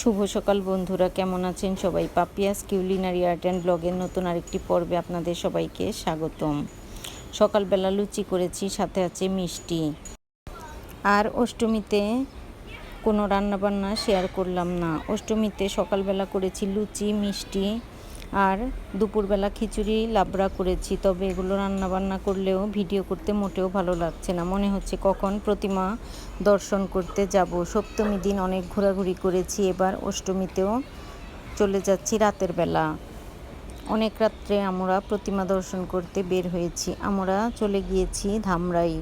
শুভ সকাল বন্ধুরা, কেমন আছেন সবাই? পাপিয়াস কিউলিনারি আর্ট অ্যান্ড ব্লগের নতুন আরেকটি পর্বে আপনাদের সবাইকে স্বাগতম। সকালবেলা লুচি করেছি, সাথে আছে মিষ্টি। আর অষ্টমীতে কোনো রান্নাবান্না শেয়ার করলাম না। অষ্টমীতে সকালবেলা করেছি লুচি, মিষ্টি আর দুপুরবেলা খিচুড়ি, লাবড়া করেছি। তবে এগুলো রান্না বান্না করলেও ভিডিও করতে মোটেও ভালো লাগছে না। মনে হচ্ছে কখন প্রতিমা দর্শন করতে যাব। সপ্তমী দিন অনেক ঘোরাঘুরি করেছি। এবার অষ্টমীতেও চলে যাচ্ছি রাতের বেলা। অনেক রাত্রে আমরা প্রতিমা দর্শন করতে বের হয়েছি। আমরা চলে গিয়েছি ধামরাই।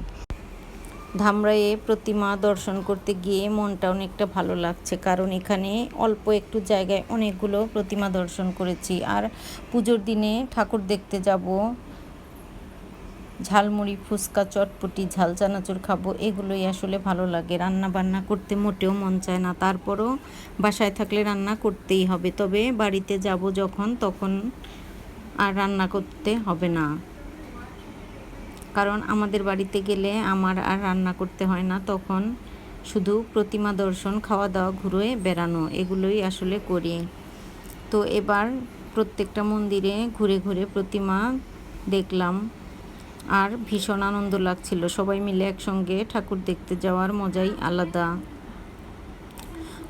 ধামরাইয়ে প্রতিমা দর্শন করতে গিয়ে মনটা অনেকটা ভালো লাগছে। কারণ এখানে অল্প একটু জায়গায় অনেকগুলো প্রতিমা দর্শন করেছি। আর পুজোর দিনে ঠাকুর দেখতে যাব, ঝালমুড়ি, ফুচকা, চটপটি, ঝাল চানাচুর খাব, এগুলোই আসলে ভালো লাগে। রান্না বান্না করতে মোটেও মন চায় না। তারপরও বাসায় থাকলে রান্না করতেই হবে। তবে বাড়িতে যাব যখন, তখন আর রান্না করতে হবে না। কারণ আমাদের বাড়িতে গেলে আমার আর রান্না করতে হয় না, তখন শুধু প্রতিমা দর্শন খাওয়া দাওয়া ঘুরে বেড়ানো, এগুলোই আসলে করি। তো এবার প্রত্যেকটা মন্দিরে ঘুরে ঘুরে প্রতিমা দেখলাম। আর ভীষণ আনন্দ লাগছিল, সবাই মিলে একসঙ্গে ঠাকুর দেখতে যাওয়ার মজাই আলাদা।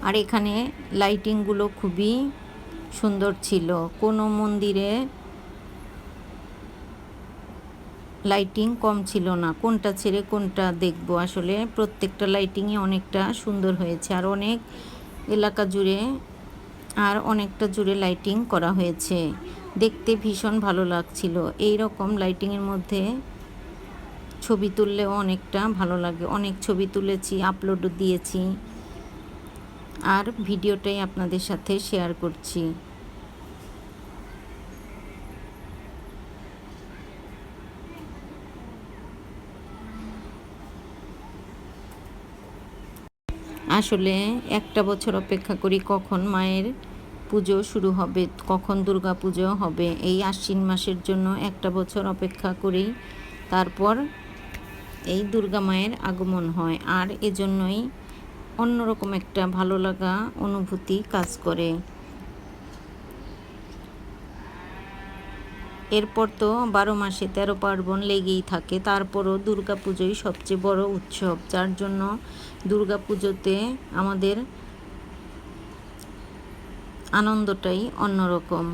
আর এখানে লাইটিংগুলো খুবই সুন্দর ছিল। কোনো মন্দিরে লাইটিং কম ছিল না। কোনটা ছেড়ে কোনটা দেখব? আসলে প্রত্যেকটা লাইটিংই অনেকটা সুন্দর হয়েছে। আর অনেক এলাকা জুড়ে আর অনেকটা জুড়ে লাইটিং করা হয়েছে। দেখতে ভীষণ ভালো লাগছিল। এই রকম লাইটিংয়ের মধ্যে ছবি তুললেও অনেকটা ভালো লাগে। অনেক ছবি তুলেছি আপলোডও দিয়েছি। আর ভিডিওটাই আপনাদের সাথে শেয়ার করছি। আসলে একটা বছর অপেক্ষা করি কখন মায়ের পুজো শুরু হবে, কখন দুর্গা পুজো হবে। এই আশ্বিন মাসের জন্য একটা বছর অপেক্ষা করি তারপর এই দুর্গা মায়ের আগমন হয়। আর এজন্যই অন্যরকম একটা ভালো লাগা, অনুভূতি কাজ করে। এরপর তো বারো মাসে তেরো পার্বণ লেগেই থাকে, তারপরও দুর্গা পুজোই সবচেয়ে বড় উৎসব। যার জন্য দুর্গা পুজোতে আমাদের আনন্দটাই অন্যরকম।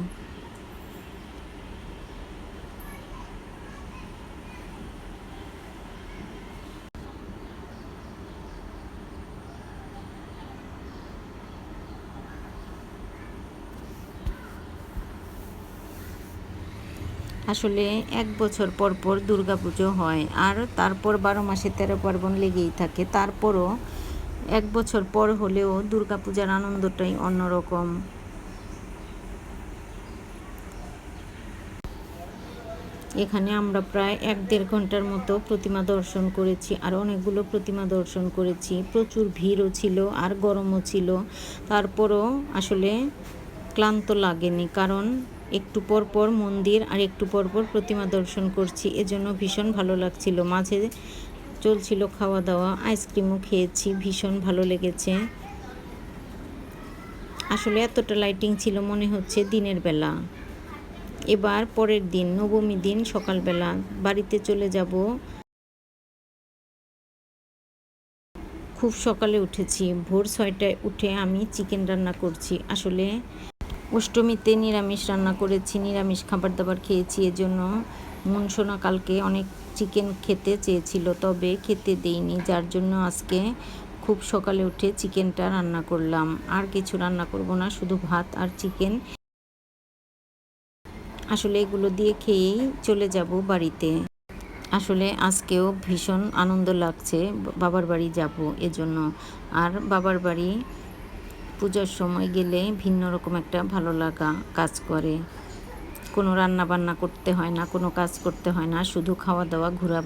আসলে এক বছর পর পর পুজো হয়, আর তারপর বারো মাসে তেরো পার্বণ লেগেই থাকে। তারপরও এক বছর পর হলেও পূজার আনন্দটাই অন্যরকম। এখানে আমরা প্রায় এক দেড় ঘণ্টার মতো প্রতিমা দর্শন করেছি, আর অনেকগুলো প্রতিমা দর্শন করেছি। প্রচুর ভিড়ও ছিল আর গরমও ছিল। তারপরও আসলে ক্লান্ত লাগেনি, কারণ একটু পর পর মন্দির আর একটু পর পর প্রতিমা দর্শন করছি। এজন্য ভীষণ ভালো লাগছিল। মাঝে চলছিল খাওয়া দাওয়া আইসক্রিমও খেয়েছি, ভীষণ ভালো লেগেছে। আসলে এতটা লাইটিং ছিল মনে হচ্ছে দিনের বেলা। এবার পরের দিন, নবমী দিন, সকালবেলা বাড়িতে চলে যাব। খুব সকালে উঠেছি। ভোর ছয়টায় উঠে আমি চিকেন রান্না করছি। আসলে অষ্টমীতে নিরামিষ রান্না করেছি, নিরামিষ খাবার দাবার খেয়েছি, এজন্য মনসোনা কালকে অনেক চিকেন খেতে চেয়েছিল, তবে খেতে দেইনি, যার জন্য আজকে খুব সকালে উঠে চিকেনটা রান্না করলাম। আর কিছু রান্না করব না, শুধু ভাত আর চিকেন আসলে এগুলো দিয়ে খেয়েই চলে যাব বাড়িতে। আসলে আজকেও ভীষণ আনন্দ লাগছে, বাবার বাড়ি যাব এজন্য। আর বাবার বাড়ি পূজার সময় গেলে ভিন্ন রকম একটা ভালো লাগা কাজ করে। কোনো রান্না বান্না করতে হয় না, কোনো কাজ করতে হয় না, শুধু খাওয়া দাওয়া ঘোরা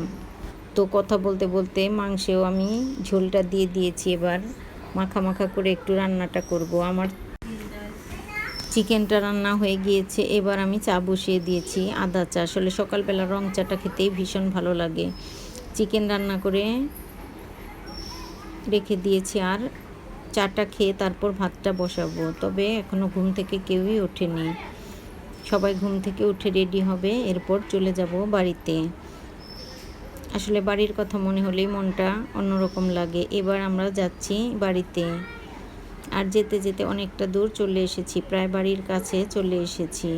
তো কথা বলতে বলতে মাংসেও আমি ঝোলটা দিয়ে দিয়েছি এবার। মাখা মাখা করে একটু রান্নাটা করব। আমার চিকেনটা রান্না হয়ে গিয়েছে, এবার আমি চা বসিয়ে দিয়েছি, আদা চা। আসলে সকালবেলা রং চাটা খেতেই ভীষণ ভালো লাগে। চিকেন রান্না করে রেখে দিয়েছি আর চাটা খেয়ে তারপর ভাতটা বসাবো। তবে এখনও ঘুম থেকে কেউই ওঠেনি। সবাই ঘুম থেকে উঠে রেডি হবে, এরপর চলে যাব বাড়িতে। আসলে বাড়ির কথা মনে হলেই মনটা অন্যরকম লাগে। এবার আমরা যাচ্ছি বাড়িতে। আর যেতে যেতে অনেকটা দূর চলে এসেছি, প্রায় বাড়ির কাছে চলে এসেছি।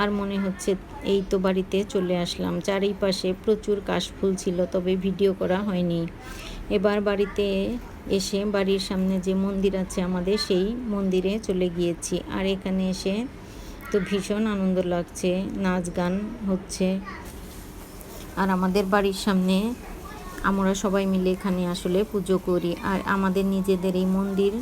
আর মনে হচ্ছে এই তো বাড়িতে চলে আসলাম। চারিপাশে প্রচুর কাশফুল ছিল, তবে ভিডিও করা হয়নি। এবার বাড়িতে এসে বাড়ির সামনে যে মন্দির আছে আমাদের, সেই মন্দিরে চলে গিয়েছি। আর এখানে এসে তো ভীষণ আনন্দ লাগছে, নাচ গান হচ্ছে। আর আমাদের বাড়ির সামনে আমরা সবাই মিলে এখানে আসলে পুজো করি। আর আমাদের নিজেদের এই মন্দির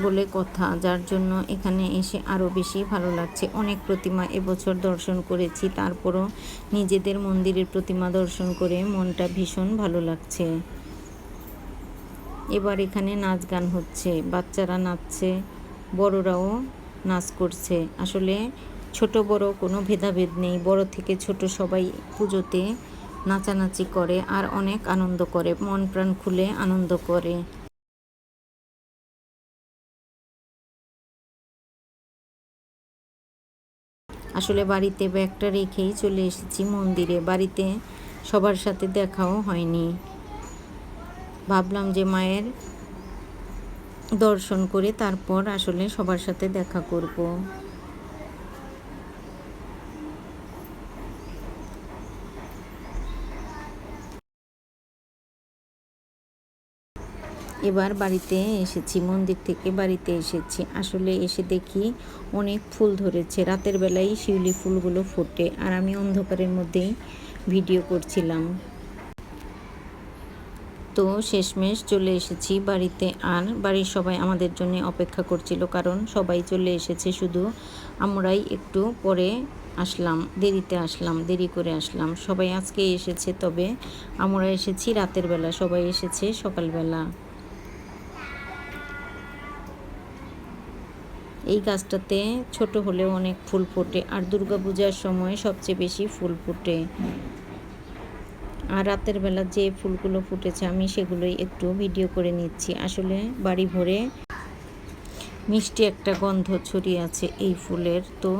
বলে কথা, যার জন্য এখানে এসে আরও বেশি ভালো লাগছে। অনেক প্রতিমা এবছর দর্শন করেছি, তারপরও নিজেদের মন্দিরের প্রতিমা দর্শন করে মনটা ভীষণ ভালো লাগছে। এবার এখানে নাচ গান হচ্ছে, বাচ্চারা নাচছে, বড়রাও নাচ করছে। আসলে ছোট বড় কোনো ভেদাভেদ নেই, বড় থেকে ছোট সবাই পুজোতে নাচানাচি করে আর অনেক আনন্দ করে, মন প্রাণ খুলে আনন্দ করে। আসলে বাড়িতে ব্যাগটা রেখেই চলে এসেছি মন্দিরে। বাড়িতে সবার সাথে দেখাও হয়নি। ভাবলাম যে মায়ের দর্শন করে তারপর আসলে সবার সাথে দেখা করব। এবার বাড়িতে এসেছি, মন্দির থেকে বাড়িতে এসেছি। আসলে এসে দেখি অনেক ফুল ধরেছে। রাতের বেলায় শিউলি ফুলগুলো ফোটে আর আমি অন্ধকারের মধ্যেই ভিডিও করছিলাম। তো শেষমেশ চলে এসেছি বাড়িতে আর বাড়ির সবাই আমাদের জন্য অপেক্ষা করছিল কারণ সবাই চলে এসেছে শুধু আমরাই একটু পরে আসলাম, দেরিতে আসলাম, দেরি করে আসলাম। সবাই আজকে এসেছে, তবে আমরা এসেছি রাতের বেলা, সবাই এসেছে সকালবেলা। এই গাছটাতে ছোট হলেও অনেক ফুল ফোটে আর দুর্গাপূজার সময় সবচেয়ে বেশি ফুল ফোটে। আর রাতের বেলা যে ফুলগুলো ফুটেছে আমি সেগুলোই একটু ভিডিও করে নিচ্ছি। আসলে বাড়ি ভরে মিষ্টি একটা গন্ধ ছড়িয়ে আছে এই ফুলের। তো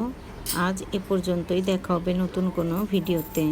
আজ এ পর্যন্তই দেখা হবে নতুন কোনো ভিডিওতে।